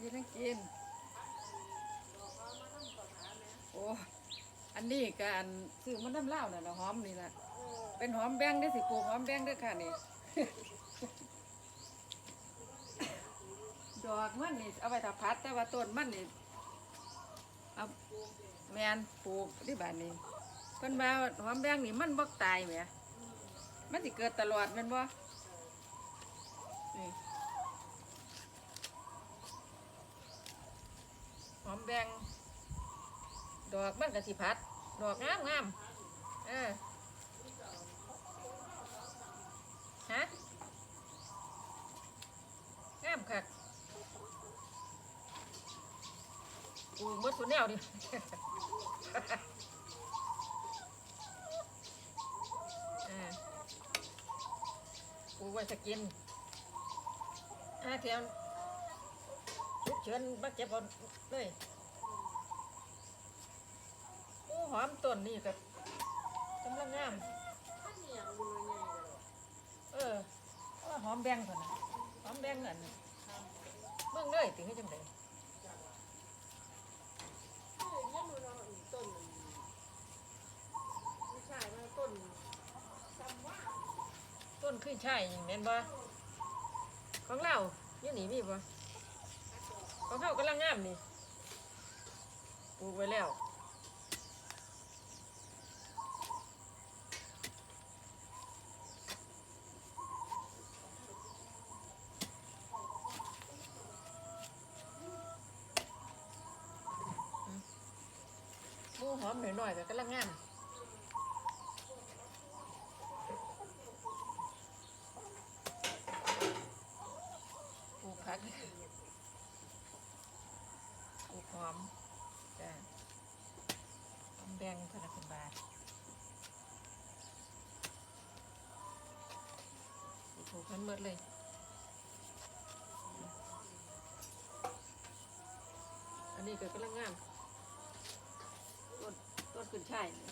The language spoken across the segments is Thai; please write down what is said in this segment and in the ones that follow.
มีทั้งกิน โอ้อันนี้การซื้อมันน้ำเหล้าน่ะนะหอมนี่ละเป็นหอมแบงได้สิปลูกหอมแบงได้อค่ะนี่ ดอกมันนี่เอาไปถ้าพัด แต่ว่าต้นมันนี่เอาแมนปลูกที่บ้านนี้เพิ่นว่าหอมแบงนี่มันบ่ตายแหมมันสิเกิดตลอดแม่นบ่นี่ อมแบงดอกมันก็สิพัด ดอกงามงามเออฮะงามคักปลูกหมดสุดแนวดิอ่าปลูกไว้จะกินถ้าเทียม เชิญมาเก็บเอาเลยโอ้หอมต้นนี่กับกำลังงามเออว่าหอมแบงคนน่ะหอมแบงนั่นเบิ่งเลยถึงให้จังไดต้นขึ้นช่ายอย่างแม่นบ่ของเราอยู่นี่มีบ่ ของเขากำลังงามนี่ปลูกไว้แล้วหมูหอมหน่อยๆก็กำลังงามปลูกผักปลูกห อมจ้ะหอมแดงพนักเป็นบาทปลูกมันหมดเลยอันนี้ก็กำลังงามต้นต้นขึ้นช่ายนี่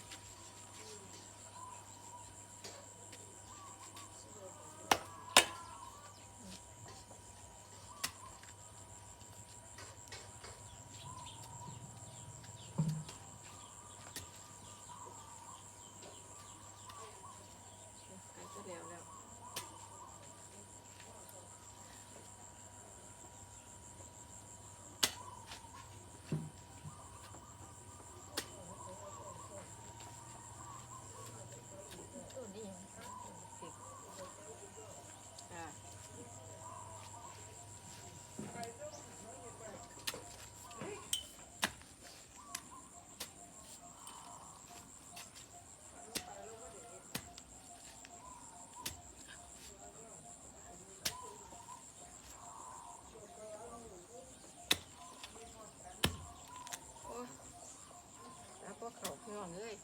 ใกล้จะแล้วแล้วต้นนี้ยังติดอ่า โอ้ยแล้วก็เขาพี่น้ องเอ้ย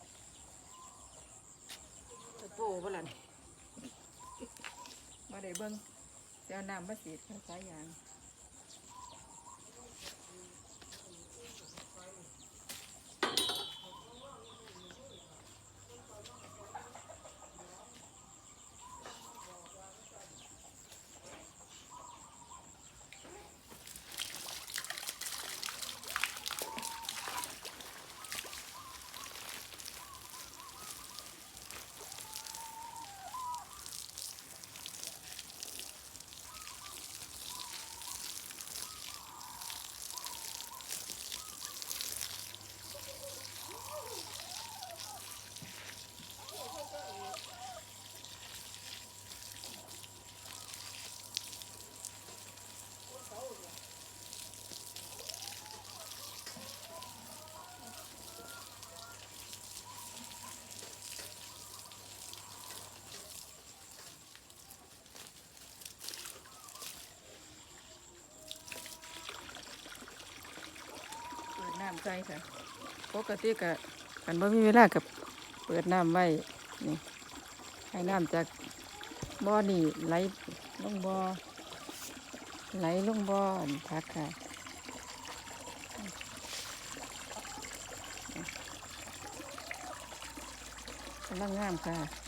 จะโป้บ่ล่ะนี่มาได้เบิ่งเจ้าน้ำมาสีดข้าวสายยาง ใส่ค่ะปกติก็กันบ่มีเวลากับเปิดน้ำไว้นี่ให้น้ำจากบ่อนี่ไหลลงบ่อไหลลงบ่อนพักค่ะกำลังงามค่ะ